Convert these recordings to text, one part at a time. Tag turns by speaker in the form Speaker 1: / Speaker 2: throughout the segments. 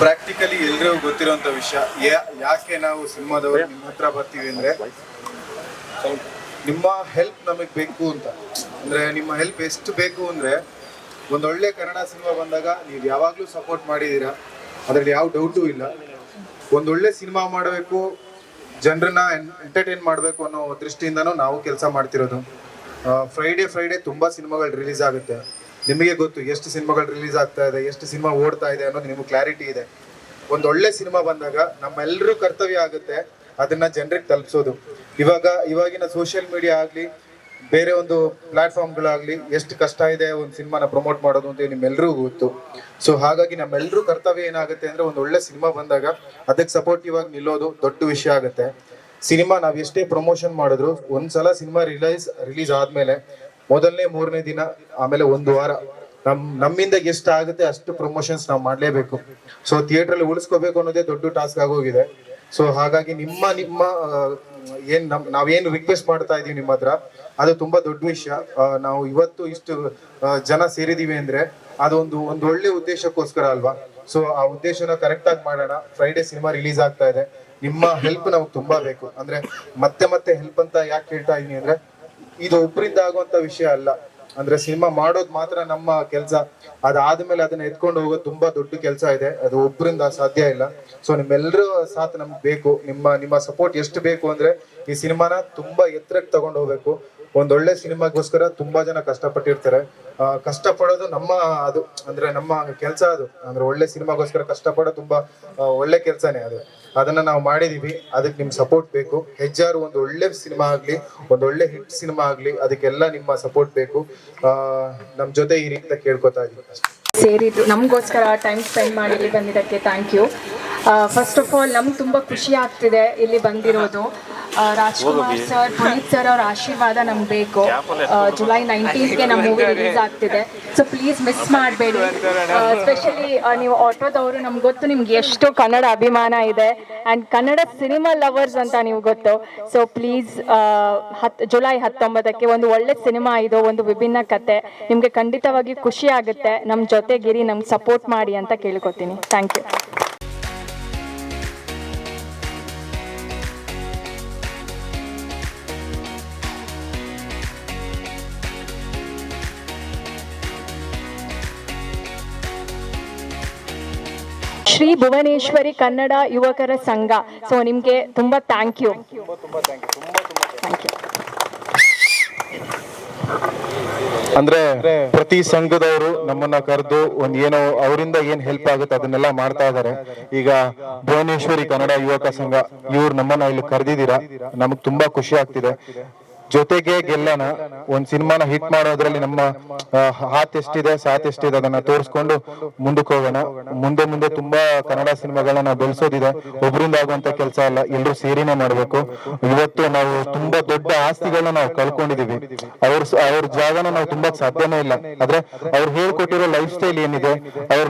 Speaker 1: Practically ಎಲ್ರಿಗೂ ಗೊತ್ತಿರುವಂತ ವಿಷಯ ಯಾಕೆ ನಾವು ಸಿನಿಮಾದವರು ನಿಮ್ಮ ಹತ್ರ ಬರ್ತೀವಿ ಅಂದ್ರೆ, ನಿಮ್ಮ ಹೆಲ್ಪ್ ನಮಗೆ ಬೇಕು ಅಂತ. ಅಂದ್ರೆ ನಿಮ್ಮ ಹೆಲ್ಪ್ ಎಷ್ಟು ಬೇಕು ಅಂದ್ರೆ ಒಂದೊಳ್ಳೆ ಕನ್ನಡ ಸಿನಿಮಾ ಬಂದಾಗ ನೀವು ಯಾವಾಗಲೂ ಸಪೋರ್ಟ್ ಮಾಡಿದೀರಾ, ಅದ್ರಲ್ಲಿ ಯಾವ ಡೌಟು ಇಲ್ಲ. ಒಂದೊಳ್ಳೆ ಸಿನಿಮಾ ಮಾಡಬೇಕು, ಜನರನ್ನ ಎಂಟರ್ಟೈನ್ ಮಾಡಬೇಕು ಅನ್ನೋ ದೃಷ್ಟಿಯಿಂದನೂ ನಾವು ಕೆಲಸ ಮಾಡ್ತಿರೋದು. ಫ್ರೈಡೇ ಫ್ರೈಡೇ ತುಂಬ ಸಿನಿಮಾಗಳು ರಿಲೀಸ್ ಆಗುತ್ತೆ. ನಿಮಗೆ ಗೊತ್ತು ಎಷ್ಟು ಸಿನಿಮಾಗಳು ರಿಲೀಸ್ ಆಗ್ತಾ ಇದೆ, ಎಷ್ಟು ಸಿನಿಮಾ ಓಡ್ತಾ ಇದೆ ಅನ್ನೋದು ನಿಮಗೆ ಕ್ಲಾರಿಟಿ ಇದೆ. ಒಂದೊಳ್ಳೆ ಸಿನಿಮಾ ಬಂದಾಗ ನಮ್ಮೆಲ್ಲರೂ ಕರ್ತವ್ಯ ಆಗುತ್ತೆ ಅದನ್ನ ಜನರಿಗೆ ತಲುಪಿಸೋದು. ಇವಾಗ, ಇವಾಗಿನ ಸೋಷಿಯಲ್ ಮೀಡಿಯಾ ಆಗಲಿ, ಬೇರೆ ಒಂದು ಪ್ಲಾಟ್ಫಾರ್ಮ್ಗಳಾಗಲಿ ಎಷ್ಟು ಕಷ್ಟ ಇದೆ ಒಂದು ಸಿನಿಮಾನ ಪ್ರಮೋಟ್ ಮಾಡೋದು ಅಂತ ನಿಮ್ಮೆಲ್ಲರಿಗೂ ಗೊತ್ತು. ಸೊ ಹಾಗಾಗಿ ನಮ್ಮೆಲ್ಲರೂ ಕರ್ತವ್ಯ ಏನಾಗುತ್ತೆ ಅಂದ್ರೆ ಒಂದು ಒಳ್ಳೆ ಸಿನಿಮಾ ಬಂದಾಗ ಅದಕ್ಕೆ ಸಪೋರ್ಟಿವ್ ಆಗಿ ನಿಲ್ಲೋದು ದೊಡ್ಡ ವಿಷಯ ಆಗುತ್ತೆ. ಸಿನಿಮಾ ನಾವು ಎಷ್ಟೇ ಪ್ರಮೋಷನ್ ಮಾಡಿದ್ರು ಒಂದ್ಸಲ ಸಿನಿಮಾ ರಿಲೀಸ್ ರಿಲೀಸ್ ಆದ್ಮೇಲೆ ಮೊದಲನೇ, ಮೂರನೇ ದಿನ, ಆಮೇಲೆ ಒಂದು ವಾರ. ನಮ್, ನಮ್ಮಿಂದ ಎಷ್ಟು ಆಗುತ್ತೆ, ಅಷ್ಟು ಪ್ರಮೋಷನ್ಸ್ ನಾವು ಮಾಡಲೇಬೇಕು. ಸೊ ಥಿಯೇಟರ್ ಅಲ್ಲಿ ಉಳಿಸ್ಕೋಬೇಕು ಅನ್ನೋದೇ ದೊಡ್ಡ ಟಾಸ್ಕ್ ಆಗೋಗಿದೆ. ಸೊ ಹಾಗಾಗಿ ನಿಮ್ಮ ನಿಮ್ಮ ಏನ್ ನಮ್, ನಾವೇನು ರಿಕ್ವೆಸ್ಟ್ ಮಾಡ್ತಾ ಇದೀವಿ ನಿಮ್ಮ ಹತ್ರ, ಅದು ತುಂಬಾ ದೊಡ್ಡ ವಿಷಯ. ನಾವು ಇವತ್ತು ಇಷ್ಟು ಜನ ಸೇರಿದೀವಿ ಅಂದ್ರೆ ಅದೊಂದು, ಒಂದು ಒಳ್ಳೆ ಉದ್ದೇಶಕ್ಕೋಸ್ಕರ ಅಲ್ವಾ? ಸೊ ಆ ಉದ್ದೇಶನ ಕರೆಕ್ಟ್ ಆಗಿ ಮಾಡೋಣ. ಫ್ರೈಡೆ ಸಿನಿಮಾ ರಿಲೀಸ್ ಆಗ್ತಾ ಇದೆ. ನಿಮ್ಮ ಹೆಲ್ಪ್ ನಮ್ಗೆ ತುಂಬಾ ಬೇಕು. ಅಂದ್ರೆ ಮತ್ತೆ ಮತ್ತೆ ಹೆಲ್ಪ್ ಅಂತ ಯಾಕೆ ಹೇಳ್ತಾ ಇದೀನಿ ಅಂದ್ರೆ ಇದು ಒಬ್ಬರಿಂದ ಆಗುವಂತ ವಿಷಯ ಅಲ್ಲ. ಅಂದ್ರೆ ಸಿನಿಮಾ ಮಾಡೋದು ಮಾತ್ರ ನಮ್ಮ ಕೆಲಸ. ಅದಾದ್ಮೇಲೆ ಅದನ್ನ ಎತ್ಕೊಂಡು ಹೋಗೋದು ತುಂಬಾ ದೊಡ್ಡ ಕೆಲಸ ಇದೆ. ಅದು ಒಬ್ಬರಿಂದ ಸಾಧ್ಯ ಇಲ್ಲ. ಸೊ ನಿಮ್ಮೆಲ್ಲರೂ ಸಾಥ್ ನಮ್ಗೆ ಬೇಕು. ನಿಮ್ಮ ನಿಮ್ಮ ಸಪೋರ್ಟ್ ಎಷ್ಟು ಬೇಕು ಅಂದ್ರೆ ಈ ಸಿನಿಮಾನ ತುಂಬಾ ಎತ್ತರಕ್ಕೆ ತಗೊಂಡು ಹೋಗ್ಬೇಕು. ಒಂದೊಳ್ಳೆ ಸಿನಿಮಾಗೋಸ್ಕರ ತುಂಬಾ ಜನ ಕಷ್ಟಪಟ್ಟಿರ್ತಾರೆ. ಆ, ಕಷ್ಟಪಡೋದು ನಮ್ಮ ಅದು ಅಂದ್ರೆ ನಮ್ಮ ಕೆಲಸ ಅದು. ಅಂದ್ರೆ ಒಳ್ಳೆ ಸಿನಿಮಾಗೋಸ್ಕರ ಕಷ್ಟಪಡೋದು ತುಂಬಾ ಒಳ್ಳೆ ಕೆಲಸನೇ ಅದು. ಅದನ್ನ ನಾವು ಮಾಡಿದೀವಿ ಅದಕ್ಕೆ ನಿಮ್ ಸಪೋರ್ಟ್ ಬೇಕು. ಹೆಜ್ಜಾರು ಒಂದು ಒಳ್ಳೆ ಸಿನಿಮಾ ಆಗ್ಲಿ ಒಂದು ಒಳ್ಳೆ ಹಿಟ್ ಸಿನಿಮಾ ಆಗ್ಲಿ ಅದಕ್ಕೆಲ್ಲ ನಿಮ್ಮ ಸಪೋರ್ಟ್ ಬೇಕು. ಆ, ನಮ್ ಜೊತೆ ಈ ರೀತಿ ಕೇಳ್ಕೊತಾ ಇದೀವಿ.
Speaker 2: ಸೇರಿದ್ದು ನಮಗೋಸ್ಕರ ಟೈಮ್ ಸ್ಪೆಂಡ್ ಮಾಡಿ ಇಲ್ಲಿ ಬಂದಿದ್ದಕ್ಕೆ thank you first of all ನಮ್ಗೆ ತುಂಬ ಖುಷಿ ಆಗ್ತಿದೆ ಇಲ್ಲಿ ಬಂದಿರೋದು. ರಾಜ್ಕುಮಾರ್ ಸರ್ ಪುನೀತ್ ಸರ್ ಅವ್ರ ಆಶೀರ್ವಾದ ನಮ್ಗೆ ಬೇಕು ಜುಲೈ ನೈನ್ಟೀನ್ಗೆ ನಮ್ಮ ಮೂವಿ ರಿಲೀಸ್ ಆಗ್ತಿದೆ. ಸೊ ಪ್ಲೀಸ್ ಮಿಸ್ ಮಾಡಬೇಡಿ. ಸ್ಪೆಷಲಿ ನೀವು ಆಟೋದವರು ನಮ್ಗೆ ಗೊತ್ತು ನಿಮ್ಗೆ ಎಷ್ಟು ಕನ್ನಡ ಅಭಿಮಾನ ಇದೆ. ಆ್ಯಂಡ್ ಕನ್ನಡ ಸಿನಿಮಾ ಲವರ್ಸ್ ಅಂತ ನೀವು ಗೊತ್ತು. ಸೊ ಪ್ಲೀಸ್ ಹತ್ತು ಜುಲೈ ಹತ್ತೊಂಬತ್ತಕ್ಕೆ ಒಂದು ಒಳ್ಳೆ ಸಿನಿಮಾ ಇದು ಒಂದು ವಿಭಿನ್ನ ಕತೆ. ನಿಮಗೆ ಖಂಡಿತವಾಗಿ ಖುಷಿ ಆಗುತ್ತೆ. ನಮ್ಮ ಜೊತೆಗಿರಿ ನಮ್ಗೆ ಸಪೋರ್ಟ್ ಮಾಡಿ ಅಂತ ಕೇಳ್ಕೊತೀನಿ. ಥ್ಯಾಂಕ್ ಯು ಶ್ರೀ ಭುವನೇಶ್ವರಿ ಕನ್ನಡ ಯುವಕರ ಸಂಘ. ಸೊ ನಿಮಗೆ ತುಂಬಾ ಥ್ಯಾಂಕ್ ಯು ಥ್ಯಾಂಕ್ ಯು
Speaker 3: ಅಂದ್ರೆ ಪ್ರತಿ ಸಂಘದವರು ನಮ್ಮನ್ನ ಕರೆದು ಒಂದ್ ಏನೋ ಅವರಿಂದ ಏನ್ ಹೆಲ್ಪ್ ಆಗುತ್ತೆ ಅದನ್ನೆಲ್ಲ ಮಾಡ್ತಾ ಇದಾರೆ ಈಗ ಭುವನೇಶ್ವರಿ ಕನ್ನಡ ಯುವಕ ಸಂಘ ಇವ್ರು ನಮ್ಮನ್ನ ಇಲ್ಲಿ ಕರೆದಿದ್ದೀರಾ? ನಮಗ್ ತುಂಬಾ ಖುಷಿ ಆಗ್ತಿದೆ. ಜೊತೆಗೆ ಗೆಲ್ಲೋಣ ಒಂದ್ ಸಿನಿಮಾನ ಹಿಟ್ ಮಾಡೋದ್ರಲ್ಲಿ ನಮ್ಮ ಹಾತ್ ಎಷ್ಟಿದೆ ಸಾತ್ ಎಷ್ಟಿದೆ ಅದನ್ನ ತೋರಿಸ್ಕೊಂಡು ಮುಂದಕ್ಕೆ ಹೋಗೋಣ. ಮುಂದೆ ಮುಂದೆ ತುಂಬಾ ಕನ್ನಡ ಸಿನಿಮಾಗಳನ್ನ ನಾವು ಬೆಳೆಸೋದಿದೆ. ಒಬ್ಬರಿಂದ ಆಗುವಂತ ಕೆಲಸ ಅಲ್ಲ ಎಲ್ಲರೂ ಸೇರಿನೇ ಮಾಡ್ಬೇಕು. ಇವತ್ತು ನಾವು ತುಂಬಾ ದೊಡ್ಡ ಆಸ್ತಿಗಳನ್ನ ನಾವು ಕಳ್ಕೊಂಡಿದೀವಿ. ಅವ್ರ ಅವ್ರ ಜಾಗನ ನಾವು ತುಂಬಾ ಸಾಧ್ಯನೇ ಇಲ್ಲ. ಆದ್ರೆ ಅವ್ರು ಹೇಳ್ಕೊಟ್ಟಿರೋ ಲೈಫ್ ಸ್ಟೈಲ್ ಏನಿದೆ, ಅವ್ರ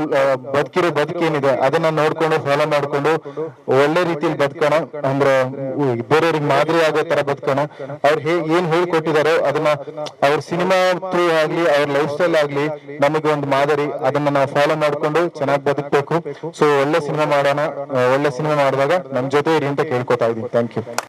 Speaker 3: ಬದುಕಿರೋ ಬದುಕೇನಿದೆ ಅದನ್ನ ನೋಡ್ಕೊಂಡು ಫಾಲೋ ಮಾಡ್ಕೊಂಡು ಒಳ್ಳೆ ರೀತಿಯಲ್ಲಿ ಬದುಕೋಣ. ಅಂದ್ರೆ ಬೇರೆಯವ್ರಿಗೆ ಮಾದರಿ ಆಗೋ ತರ ಬದುಕೋಣ. ಅವ್ರು ಹೇ ಏನ್ ಹೇಳ್ಕೊಟ್ಟಿದಾರೋ ಅದನ್ನ ಅವ್ರ ಸಿನಿಮಾ ಥ್ರೂ ಆಗ್ಲಿ, ಅವ್ರ ಲೈಫ್ ಸ್ಟೈಲ್ ಆಗ್ಲಿ ನಮಗೆ ಒಂದು ಮಾದರಿ. ಅದನ್ನ ನಾವು ಫಾಲೋ ಮಾಡ್ಕೊಂಡು ಚೆನ್ನಾಗಿ ಬದುಕಬೇಕು. ಸೊ ಒಳ್ಳೆ ಸಿನಿಮಾ ಮಾಡೋಣ, ಒಳ್ಳೆ ಸಿನಿಮಾ ಮಾಡಿದಾಗ ನಮ್ ಜೊತೆ ಇರಿ ಅಂತ ಕೇಳ್ಕೊತಾ ಇದೀನಿ ಥ್ಯಾಂಕ್ ಯು